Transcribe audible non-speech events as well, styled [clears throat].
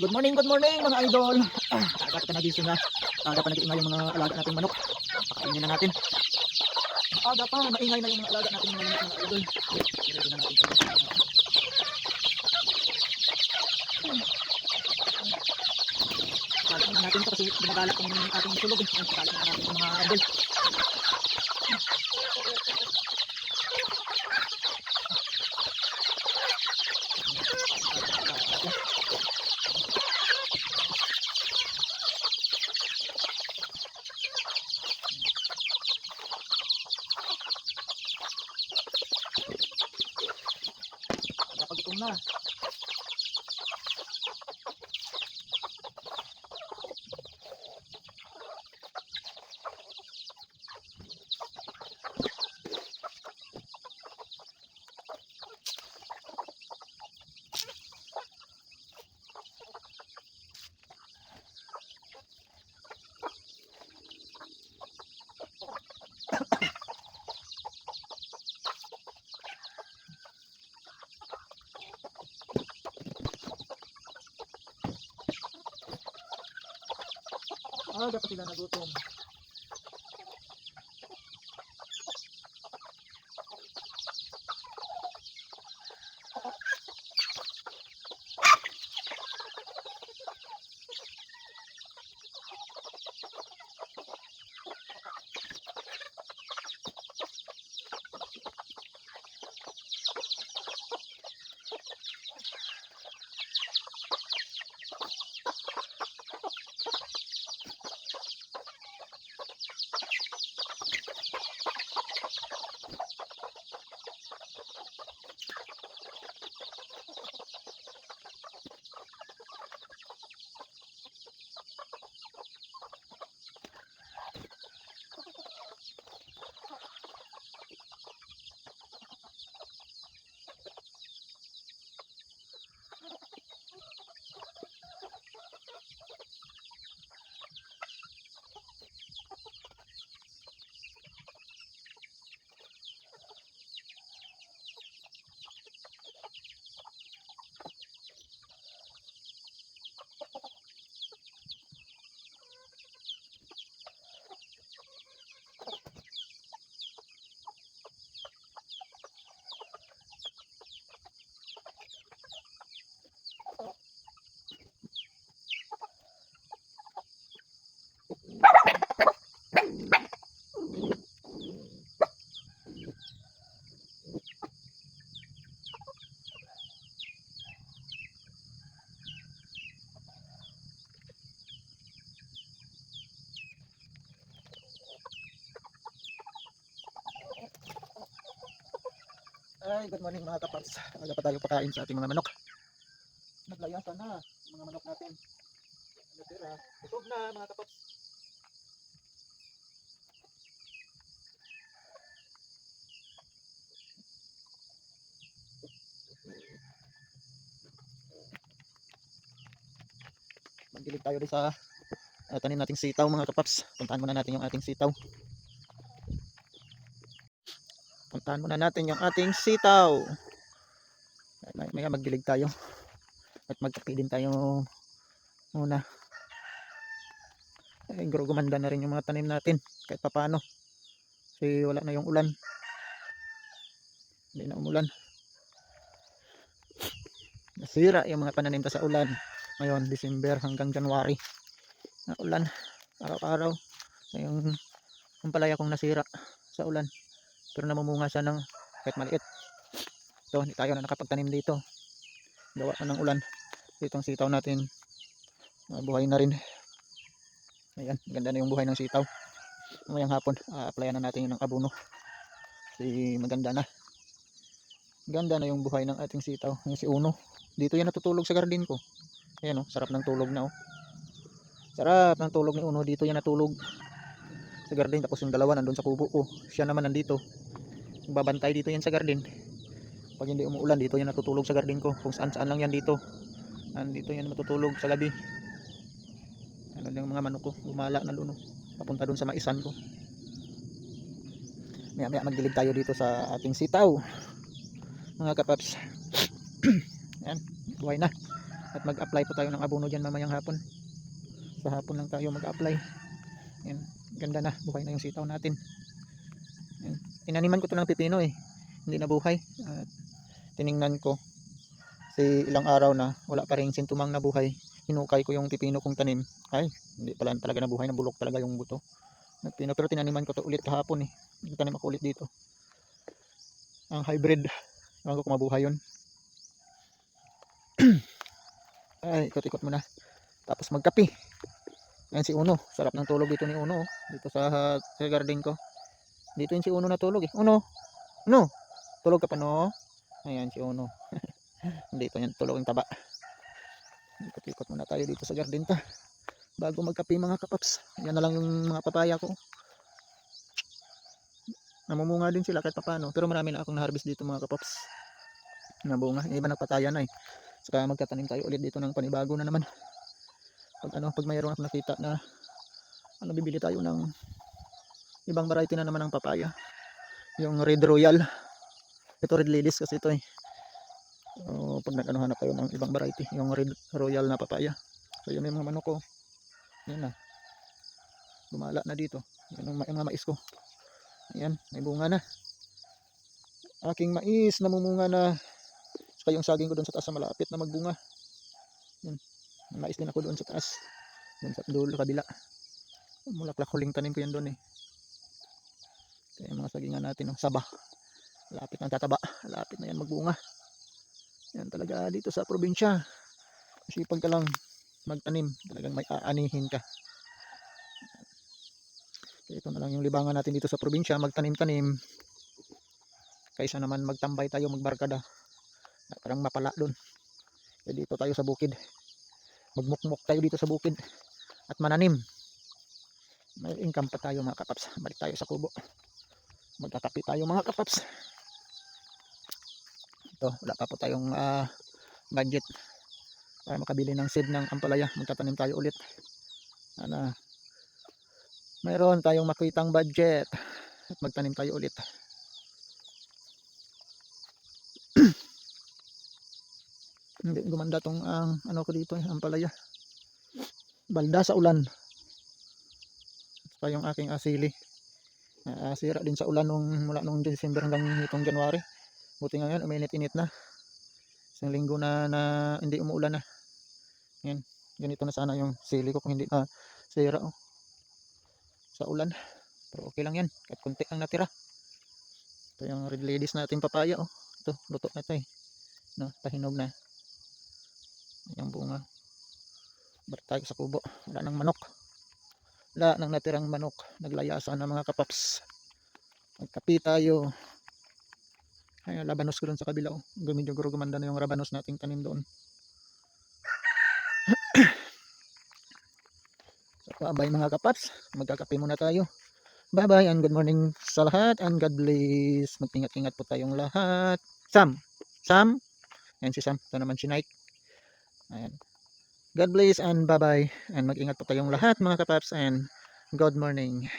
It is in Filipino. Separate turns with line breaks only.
Good morning, good morning mga idol. Ah, Agad ka na gising na. Aga pa nag-iingay yung mga alaga nating manok. Pakainin na natin. Aga pa, maingay na yung mga alaga nating manok mga idol. Ready na natin. Pakainin natin ito kasi binabalak yung ating tulog. eh. Pakainin na natin mga idol. Aga pa sila nagutom. Ay, good morning mga kapaps. Aga pa tayo pakain sa ating mga manok. Naglayasan na mga manok natin. Natira. Busog na mga kapaps. Magdilig tayo rin sa uh, tanim nating sitaw mga kapaps. Puntahan muna natin yung ating sitaw. Puntahan muna natin yung ating sitaw. May, magdilig tayo. At magkape din tayo muna. Ay, gumanda na rin yung mga tanim natin. Kahit papano. Kasi wala na yung ulan. Hindi na umulan. Nasira yung mga pananim sa ulan. Ngayon, December hanggang January. Na ulan. Araw-araw. Yung, yung palaya kong nasira sa ulan pero namumunga siya ng kahit maliit. Ito hindi tayo na nakapagtanim dito. Gawa na ng ulan. Itong sitaw natin. Uh, buhay na rin. Ayan ganda na yung buhay ng sitaw. Mamayang hapon a-applyan na natin ng abono. Kasi maganda na. Ganda na yung buhay ng ating sitaw yung si Uno. Dito yan natutulog sa garden ko. Ayan o sarap ng tulog na o sarap ng tulog ni Uno. Dito yan natulog sa garden tapos yung dalawa nandun sa kubo ko. Siya naman nandito. Babantay dito yan sa garden. Pag hindi umuulan dito yan natutulog sa garden ko. Kung saan saan lang yan dito. Nandito yan matutulog sa gabi. Ano yung mga manok ko gumala na doon oh. papunta doon sa maisan ko. Maya maya magdilig tayo dito sa ating sitaw mga kapaps. [clears throat] Yan buhay na. At mag-apply po tayo ng abono dyan mamayang hapon. Sa hapon lang tayo mag-apply. Yan. Ganda na. Buhay na yung sitaw natin. Yan. Tinaniman ko to ng pipino eh. Hindi na buhay. At tiningnan ko. Kasi ilang araw na wala pa rin sintumang nabuhay. Hinukay ko yung pipino kong tanim. Ay, hindi pala talaga nabuhay. Nabulok talaga yung buto. ng pipino. Pero tinaniman ko to ulit kahapon eh. Tanim ako ulit dito. Ang hybrid. Ewan ko kung yun. [clears throat] Ay, ikot-ikot muna. Tapos magkape. Ayan si Uno. Sarap ng tulog dito ni Uno. oh. Dito sa, sa garden ko. Dito yung si Uno natulog eh. Uno! Uno! Tulog ka pa no? Ayan si Uno. [laughs] dito yan. Tulog yung taba. Ikot-ikot muna tayo dito sa garden ta. Bago magkape mga kapaps. Yan na lang yung mga papaya ko. Namumunga din sila kahit papano. Pero marami na akong na-harvest dito mga kapaps. Na bunga. Yung iba nagpataya na eh. Saka magtatanim tayo ulit dito ng panibago na naman. Pag ano, pag mayroon ako nakita na ano bibili tayo ng ibang variety na naman ng papaya. Yung Red Royal. Ito Red Ladies kasi ito eh. So, pag nag-ano hanap tayo ng ibang variety, yung Red Royal na papaya. So yun yung mga manok ko. Yan na. Lumala na dito. Ang, ma- yung mga mais ko. Ayan, may bunga na. Aking mais namumunga na Saka yung saging ko doon sa taas na malapit na magbunga. Yun. Mais din ako doon sa taas. Doon sa dulo kabila. Mulaklak huling tanim ko yan doon eh. Kaya mga sagingan natin, oh, saba. Malapit na tataba. Malapit na yan magbunga. Yan talaga dito sa probinsya. Sipag ka lang magtanim. Talagang may aanihin ka. Kaya ito na lang yung libangan natin dito sa probinsya. Magtanim-tanim. Kaysa naman magtambay tayo magbarkada parang mapala doon kaya dito tayo sa bukid magmukmok tayo dito sa bukid. At mananim. May income pa tayo mga kapaps. Balik tayo sa kubo. Magkakapi tayo mga kapaps. Ito wala pa po tayong ah, budget para makabili ng seed ng ampalaya. Magtatanim tayo ulit. Sana mayroon tayong makitang budget magtanim tayo ulit gumanda tong ang ano ko dito eh, ang palaya. Balda sa ulan. Pa yung aking asili. Uh, din sa ulan nung mula nung December hanggang itong January. Buti ngayon uminit-init na. Isang linggo na, na hindi umuulan na. Yan ganito na sana yung sili ko kung hindi na sira oh. sa ulan. Pero okay lang yan. Kahit konti ang natira. Ito yung red ladies natin papaya oh. Ito luto na ito eh. No, pahinog na yung bunga balik tayo sa kubo. Wala nang manok. Wala nang natirang manok. Naglayasan na mga kapaps. Magkapi tayo. Ay labanos ko doon sa kabila oh. medyo gumanda na yung rabanos nating tanim doon. [clears throat] So bye mga kapaps. Magkakapi muna tayo. Bye bye and good morning sa lahat and God bless. Magtingat ingat po tayong lahat. Sam. Sam. Yan si Sam. Ito naman si Nike Ayan. God bless and bye-bye. And mag-ingat po tayong lahat mga kapaps and good morning.